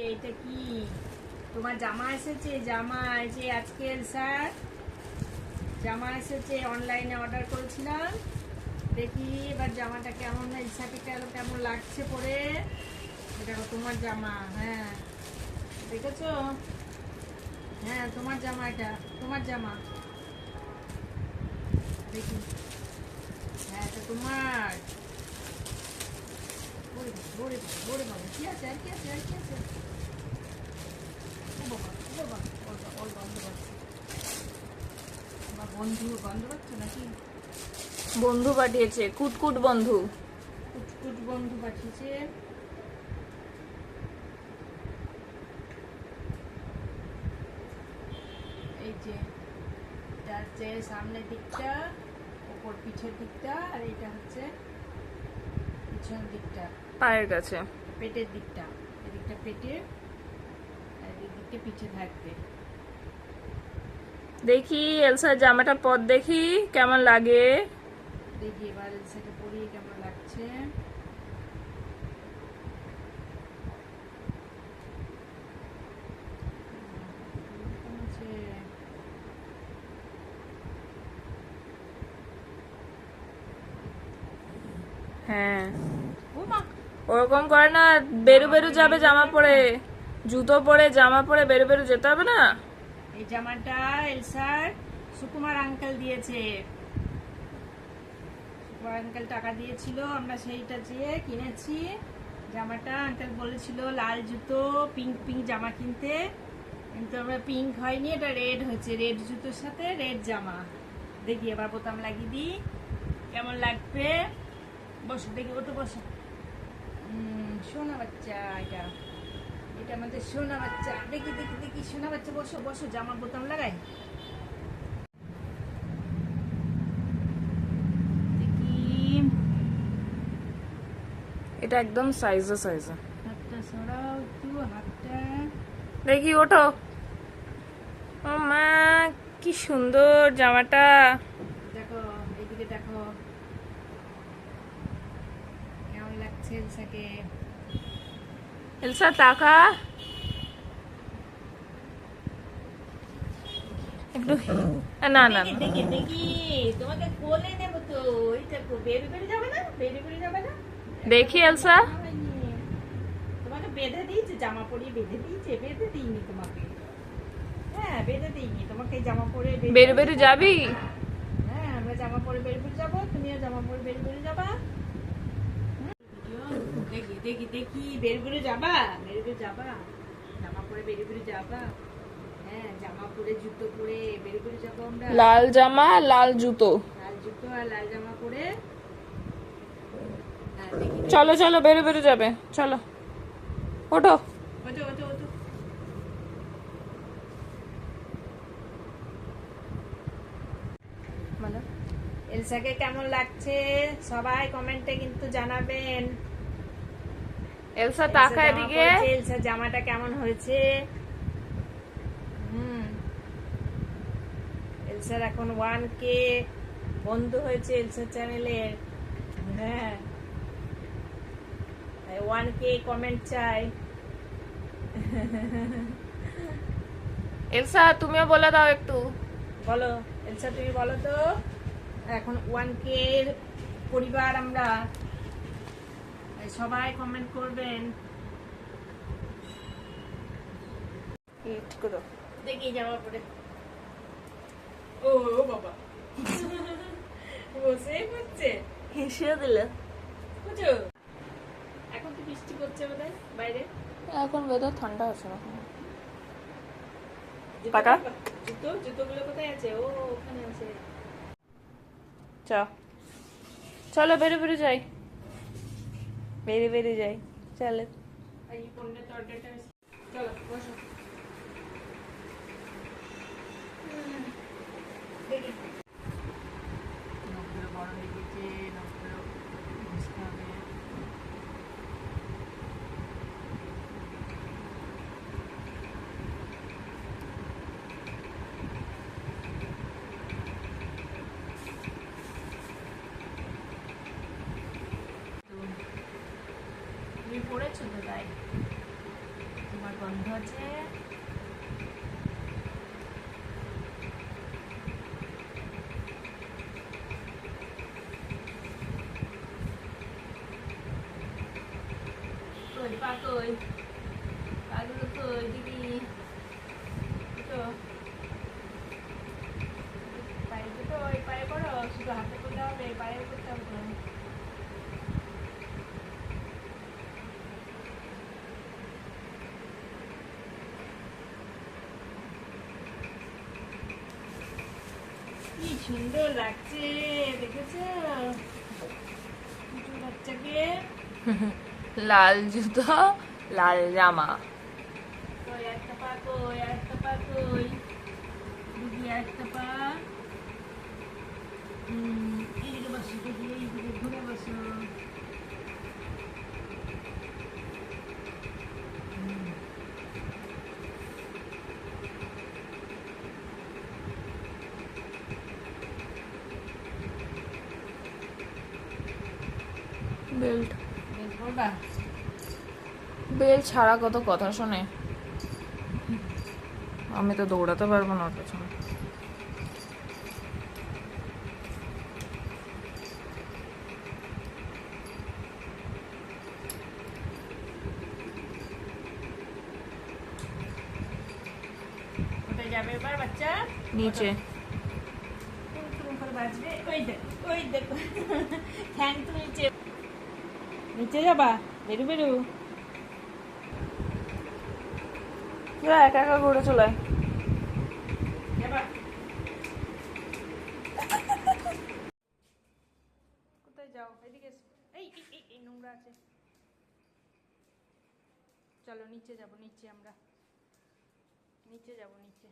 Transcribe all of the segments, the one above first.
এইটা কি? তোমার জামা এসেছে? জামা যে আজকে স্যার জামা এসেছে অনলাইনে অর্ডার করেছিলাম। দেখি এবার জামাটা কেমন ইচ্ছাকে কেন কেমন লাগছে পরে। দেখো, তোমার জামা হ্যাঁ। দেখেছ? হ্যাঁ তোমার জামা এটা, তোমার জামা। দেখি। হ্যাঁ এটা তোমার। বড়ে বাবা, বাবা, কি আছে আর কি আছে আর কি আছে ও বাবা, ও বাবা, ওর গন্ধ পাচ্ছে। বা বন্ধু গন্ধ পাচ্ছে নাকি বন্ধু পাঠিয়েছে কুটকুট বন্ধু। কুটকুট বন্ধু পাঠিয়েছে। এই যে সামনের দিকটা ওপর পিছের দিকটা আর এটা হচ্ছে দিকটা। পায়ের কাছে। পেটের দিকটা। এদিকটা পেটে আর এদিকটা পিঠে থাকবে। দেখি এলসার জামাটার পর দেখি কেমন লাগে? দেখি এবার এলসাকে পরিয়ে কেমন লাগছে কেমন আছে? হ্যাঁ ও মা, ওরকম করে না, বেরু বেরু যাবে জামা পরে, জুতো পরে, জামা পরে বেরু বেরু যেতে হবে না? এই জামাটা এলসার সুকুমার আঙ্কেল দিয়েছে। সুকুমার আঙ্কেল টাকা দিয়েছিল, আমরা সেইটা দিয়ে কিনেছি। জামাটা আঙ্কেল বলেছিল, লাল জুতো পিঙ্ক পিঙ্ক জামা কিনতে। কিন্তু আমরা পিঙ্ক হয়নি, এটা রেড হয়েছে রেড জুতোর সাথে রেড জামা। দেখি, এবার বোতাম লাগিয়ে দিই। কেমন লাগবে? বসো, দেখি ওটো বসো। সোনা বাচ্চা এটা। এটা আমাদের সোনা বাচ্চা। দেখি দেখি দেখি সোনা বাচ্চা বসো বসো জামা বোতাম লাগাই। দেখি। এটা একদম সাইজে সাইজে হাতটা সরাও একটু হাতটা। দেখি ওঠো। ও মা কি সুন্দর জামাটা দেখো এইদিকে দেখো একটু না না দেখি, দেখি দেখি তোমাকে কোলে নেব তো ওই দেখো বেরু বেরু যাবে না বেরু বেরু যাবে না দেখি এলসা তোমাকে বেঁধে দিয়েছে জামা পরিয়ে বেঁধে দিয়েছে বেঁধে দিইনি তোমাকে হ্যাঁ বেঁধে দিইনি তোমাকে এই জামা পরে বেরু বেরু যাবি হ্যাঁ আমরা জামা পরে বের বের যাব তুমিও জামা পরে বের বের যাবা? দেখি দেখি দেখি বের বের যাবা? বের বের যাবা? জামা পরে বের বের যাবা? হ্যাঁ জামা পরে জুতো পরে বের বের যাব আমরা। লাল জামা লাল জুতো। লাল জুতো আর লাল জামা পরে। হ্যাঁ। চলো চলো বেরু বেরু যাবে। চলো। ওঠো। ওঠো ওঠো ওঠো। মানে? এলসাকে কেমন লাগছে? সবাই কমেন্টে কিন্তু জানাবেন। এলসা এলসা তাকা এদিকে। এলসার জামাটা কেমন হয়েছে? হুম। এলসার এখন ওয়ান কে বন্ধ হয়েছে এলসার চ্যানেলের হ্যাঁ। ওয়ান কে কমেন্ট চাই। এলসা তুমিও বলে দাও একটু। বলো এলসা তুমি বলো তো। এখন ওয়ান কে পরিবার আমরা সবাই কমেন্ট করবেন। করো। দেখি যাওয়ার পরে। ও বাবা। বসে পড়ছে। দিলে। বুঝো এখন তো বৃষ্টি পড়ছে বোধ বাইরে। এখন বেদার ঠান্ডা আছে না জুতো- টাকা? জুতো জুতোগুলো কোথায় আছে? ও ওখানে আছে। চলো বেরো বেরো যাই। বেরিয়ে বেড়ে যাই চলে। চলো বসো হুম, দেখি নখগুলো বড় হয়ে গেছে নখগুলো ঘষতে হবে তুমি পড়েছো তো তাই। তোমার গন্ধ আছে? কই পা কই পাগুলো কই দিদি? তো পায়ে দুটো ওই পায়ে করো শুধু হাতে করতে হবে পায়ে করতে হবে না। কি সুন্দর লাগছে দেখেছ? বাচ্চাকে। লাল জুতো লাল জামা। একটা পা কই একটা পা কই? দিদি একটা পা হুম, এইদিকে বসো দিদি এইদিকে ঘুরে বসো হুম। বেল্ট। বেশ বলবা বেল ছাড়া কত কথা শোনে। আমি তো দৌড়াতে পারব না ওর পেছনে। নিচে। ওই দেখ ওই দেখো। নিচে যাবা? বেরু বেরু। যা একা একা ঘুরে চলে কোথায় যাও? এদিকে এই এই নোংরা আছে। চলো নিচে যাব নিচে আমরা। নিচে যাব নিচে।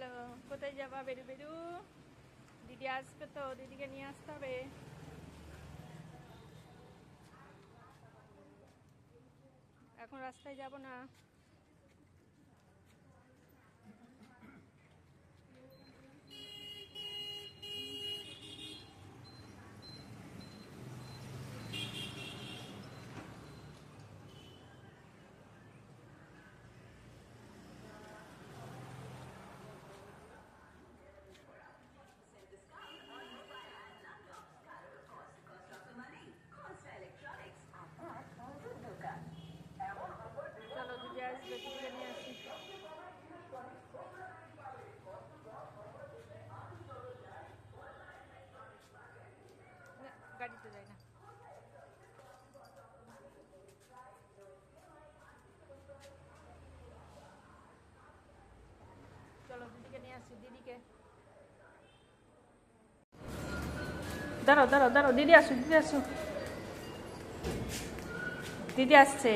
চলো, কোথায় যাবা? বেরু বেরু। দিদি আসবে তো, দিদিকে নিয়ে আসতে হবে। এখন রাস্তায় যাব না। গাড়িতে যাই না। চলো দিদিকে নিয়ে আসি, দিদিকে। দাঁড়াও দাঁড়াও দাঁড়াও, দিদি আসো দিদি আসো দিদি আসছে।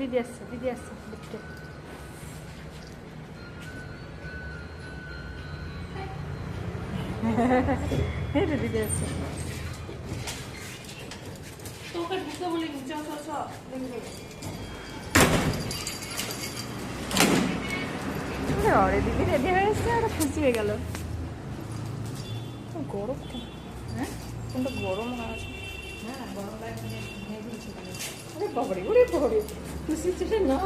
দিদি আসছে দিদি আসছে। এই তো দিদি আসছে তোকে ঢুকে বলি চ চ চ অরে দিদি রেডি হয়ে এসছে আর খুশি হয়ে গেল গরম হ্যাঁ গরম আছে হ্যাঁ গরম আরে বাবারে ওরে বাবারে খুশি চলে না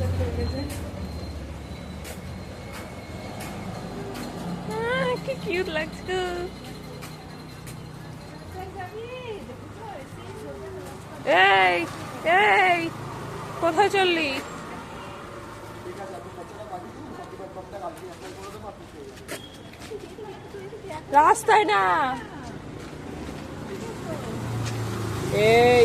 করতে কি কিউট লাগছে। এই এই কোথায় চললি? রাস্তায় না। এই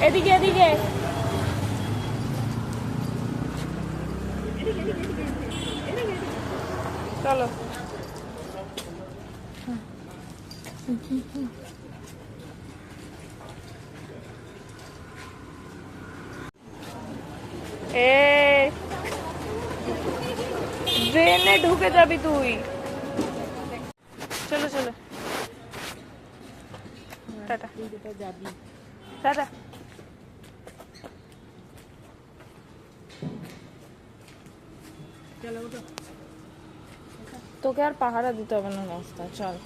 এদিকে এদিকে। চলো। এ ঢুকে যাবি তুই। চলো চলো। টাটা। টাটা চলো উঠো তোকে আর পাহারা দিতে হবে না রাস্তা, চল।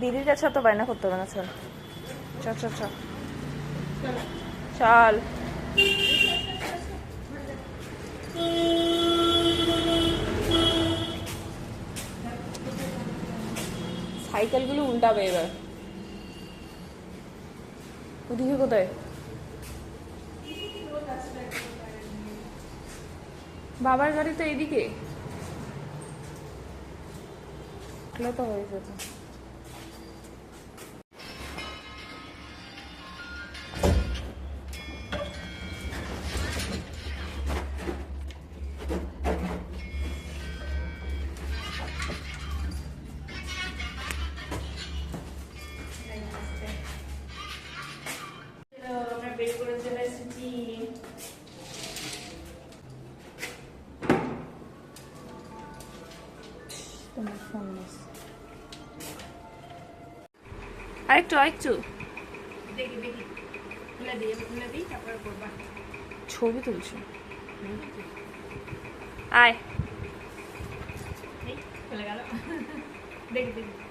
দিদির কাছে অত বায়না করতে হবে না, চল। চল চল চল। চল। সাইকেলগুলো উল্টাবে এবার। ওদিকে কোথায়? বাবার গাড়ি তো এদিকে। তো হয়ে যেত তোমার আরেকটু আরেকটু। ছবি তুলছো। আয়। দেখি দেখি।